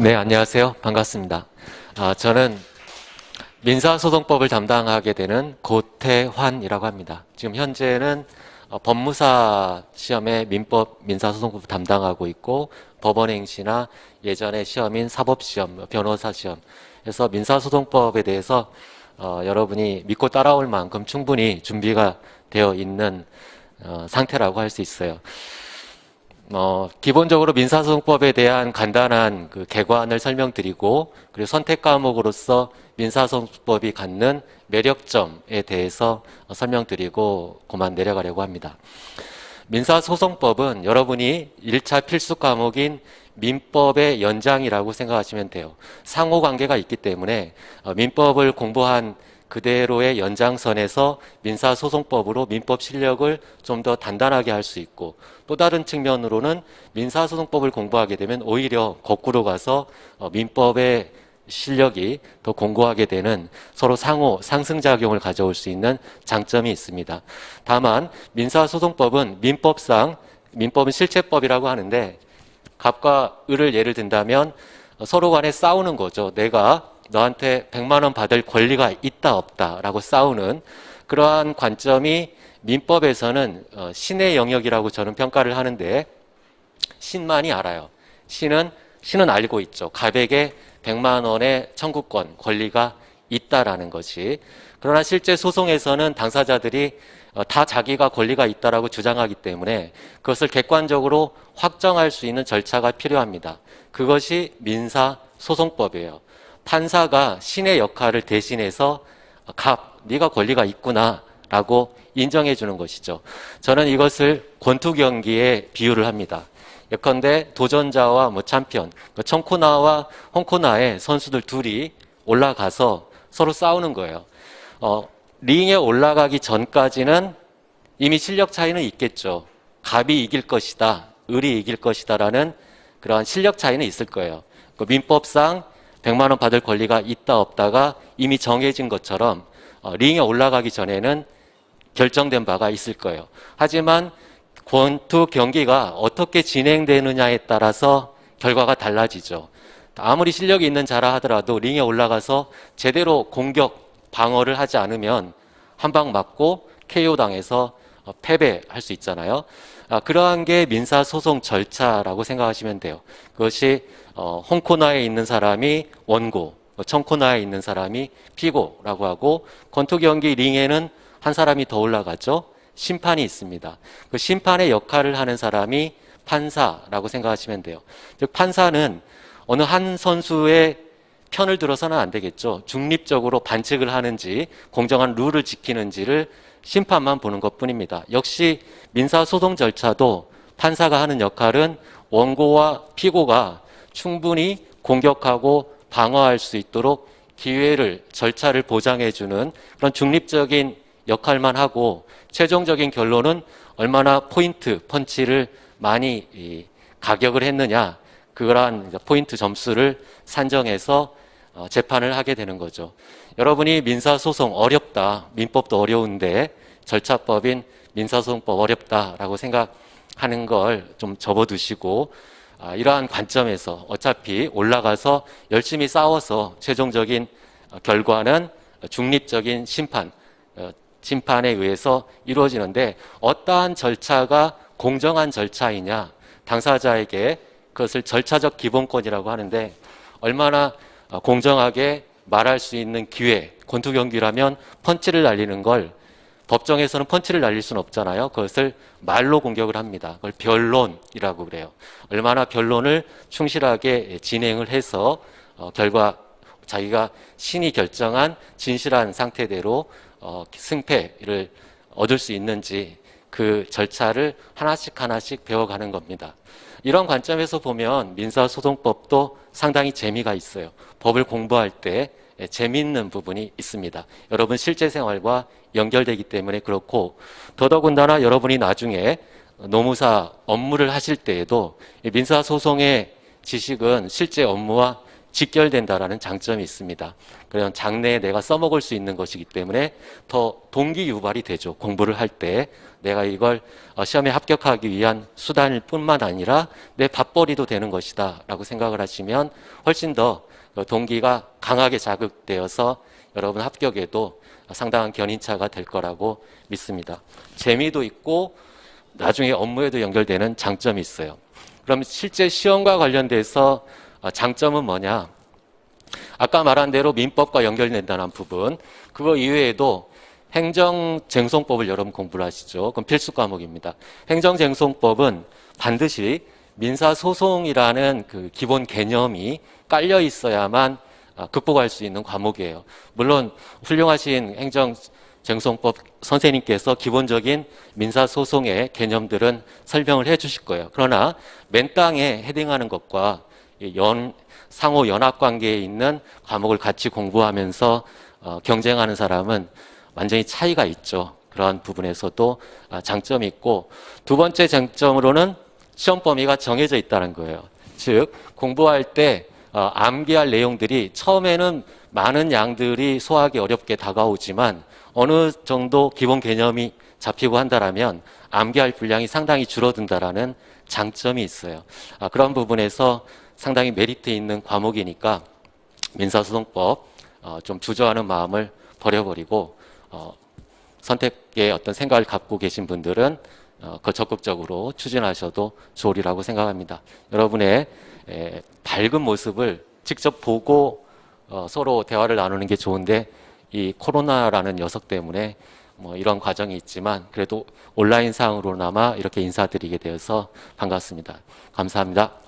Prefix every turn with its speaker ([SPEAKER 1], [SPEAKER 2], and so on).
[SPEAKER 1] 네, 안녕하세요. 반갑습니다. 아, 저는 민사소송법을 담당하게 되는 고태환이라고 합니다. 지금 현재는 어, 법무사 시험에 민법, 민사소송법 담당하고 있고 법원 행시나 예전에 시험인 사법 시험, 변호사 시험 해서 민사소송법에 대해서 어, 여러분이 믿고 따라올 만큼 충분히 준비가 되어 있는 어, 상태라고 할 수 있어요. 어, 기본적으로 민사소송법에 대한 간단한 그 개관을 설명드리고 그리고 선택 과목으로서 민사소송법이 갖는 매력점에 대해서 설명드리고 그만 내려가려고 합니다. 민사소송법은 여러분이 1차 필수 과목인 민법의 연장이라고 생각하시면 돼요. 상호 관계가 있기 때문에 어, 민법을 공부한 그대로의 연장선에서 민사소송법으로 민법 실력을 좀 더 단단하게 할 수 있고 또 다른 측면으로는 민사소송법을 공부하게 되면 오히려 거꾸로 가서 어, 민법의 실력이 더 공고하게 되는 서로 상호 상승작용을 가져올 수 있는 장점이 있습니다. 다만 민사소송법은 민법상 민법은 실체법이라고 하는데 갑과 을을 예를 든다면 서로 간에 싸우는 거죠. 내가 너한테 100만 원 받을 권리가 있 다 없다라고 싸우는 그러한 관점이 민법에서는 어, 신의 영역이라고 저는 평가를 하는데 신만이 알아요. 신은 신은 알고 있죠. 갑에게 100만 원의 청구권 권리가 있다라는 것이 그러나 실제 소송에서는 당사자들이 어, 다 자기가 권리가 있다라고 주장하기 때문에 그것을 객관적으로 확정할 수 있는 절차가 필요합니다. 그것이 민사 소송법이에요. 판사가 신의 역할을 대신해서 갑, 네가 권리가 있구나라고 인정해 주는 것이죠. 저는 이것을 권투 경기에 비유를 합니다. 예컨대 도전자와 뭐 챔피언, 그 청코나와 홍코나의 선수들 둘이 올라가서 서로 싸우는 거예요. 어, 링에 올라가기 전까지는 이미 실력 차이는 있겠죠. 갑이 이길 것이다, 을이 이길 것이다라는 그러한 실력 차이는 있을 거예요. 그 민법상 100만 원 받을 권리가 있다 없다가 이미 정해진 것처럼 어, 링에 올라가기 전에는 결정된 바가 있을 거예요. 하지만 권투 경기가 어떻게 진행되느냐에 따라서 결과가 달라지죠. 아무리 실력이 있는 자라 하더라도 링에 올라가서 제대로 공격 방어를 하지 않으면 한 방 맞고 KO 당해서 어, 패배할 수 있잖아요. 아, 그러한 게 민사소송 절차라고 생각하시면 돼요. 그것이 어, 홍코나에 있는 사람이 원고, 뭐 청코나에 있는 사람이 피고라고 하고 권투 경기 링에는 한 사람이 더 올라가죠. 심판이 있습니다. 그 심판의 역할을 하는 사람이 판사라고 생각하시면 돼요. 즉 판사는 어느 한 선수의 편을 들어서는 안 되겠죠. 중립적으로 반칙을 하는지 공정한 룰을 지키는지를 심판만 보는 것 뿐입니다. 역시 민사소송 절차도 판사가 하는 역할은 원고와 피고가 충분히 공격하고 방어할 수 있도록 기회를, 절차를 보장해 주는 그런 중립적인 역할만 하고 최종적인 결론은 얼마나 포인트, 펀치를 많이 가격을 했느냐, 그러한 포인트 점수를 산정해서 어, 재판을 하게 되는 거죠. 여러분이 민사소송 어렵다. 민법도 어려운데 절차법인 민사소송법 어렵다라고 생각하는 걸 좀 접어두시고 아, 이러한 관점에서 어차피 올라가서 열심히 싸워서 최종적인 어, 결과는 중립적인 심판, 어, 심판에 의해서 이루어지는데 어떠한 절차가 공정한 절차이냐 당사자에게 그것을 절차적 기본권이라고 하는데 얼마나 어, 공정하게 말할 수 있는 기회, 권투 경기라면 펀치를 날리는 걸 법정에서는 펀치를 날릴 수는 없잖아요. 그것을 말로 공격을 합니다. 그걸 변론이라고 그래요. 얼마나 변론을 충실하게 진행을 해서 어, 결과 자기가 신이 결정한 진실한 상태대로 어, 승패를 얻을 수 있는지 그 절차를 하나씩 하나씩 배워가는 겁니다. 이런 관점에서 보면 민사소송법도 상당히 재미가 있어요. 법을 공부할 때 재미있는 부분이 있습니다. 여러분 실제 생활과 연결되기 때문에 그렇고 더더군다나 여러분이 나중에 노무사 업무를 하실 때에도 민사 소송의 지식은 실제 업무와 직결된다라는 장점이 있습니다. 그런 장래에 내가 써먹을 수 있는 것이기 때문에 더 동기 유발이 되죠. 공부를 할 때 내가 이걸 어, 시험에 합격하기 위한 수단일 뿐만 아니라 내 밥벌이도 되는 것이다라고 생각을 하시면 훨씬 더 동기가 강하게 자극되어서 여러분 합격에도 상당한 견인차가 될 거라고 믿습니다. 재미도 있고 나중에 업무에도 연결되는 장점이 있어요. 그럼 실제 시험과 관련돼서 아, 장점은 뭐냐? 아까 말한 대로 민법과 연결된다는 부분, 그거 이외에도 행정쟁송법을 여러분 공부를 하시죠. 그럼 필수 과목입니다. 행정쟁송법은 반드시 민사소송이라는 그 기본 개념이 깔려 있어야만 아, 극복할 수 있는 과목이에요. 물론 훌륭하신 행정쟁송법 선생님께서 기본적인 민사소송의 개념들은 설명을 해 주실 거예요. 그러나 맨 땅에 헤딩하는 것과 이 연, 상호 연합 관계에 있는 과목을 같이 공부하면서 어, 경쟁하는 사람은 완전히 차이가 있죠. 그러한 부분에서도 아, 장점이 있고 두 번째 장점으로는 시험 범위가 정해져 있다는 거예요. 즉 공부할 때 어, 암기할 내용들이 처음에는 많은 양들이 소화하기 어렵게 다가오지만 어느 정도 기본 개념이 잡히고 한다라면 암기할 분량이 상당히 줄어든다라는 장점이 있어요. 아, 그런 부분에서 상당히 메리트 있는 과목이니까 민사소송법 어, 좀 주저하는 마음을 버려버리고 어, 선택에 어떤 생각을 갖고 계신 분들은 어, 그 적극적으로 추진하셔도 좋으리라고 생각합니다. 여러분의 에, 밝은 모습을 직접 보고 어, 서로 대화를 나누는 게 좋은데 이 코로나라는 녀석 때문에 뭐 이런 과정이 있지만 그래도 온라인 상으로나마 이렇게 인사드리게 되어서 반갑습니다. 감사합니다.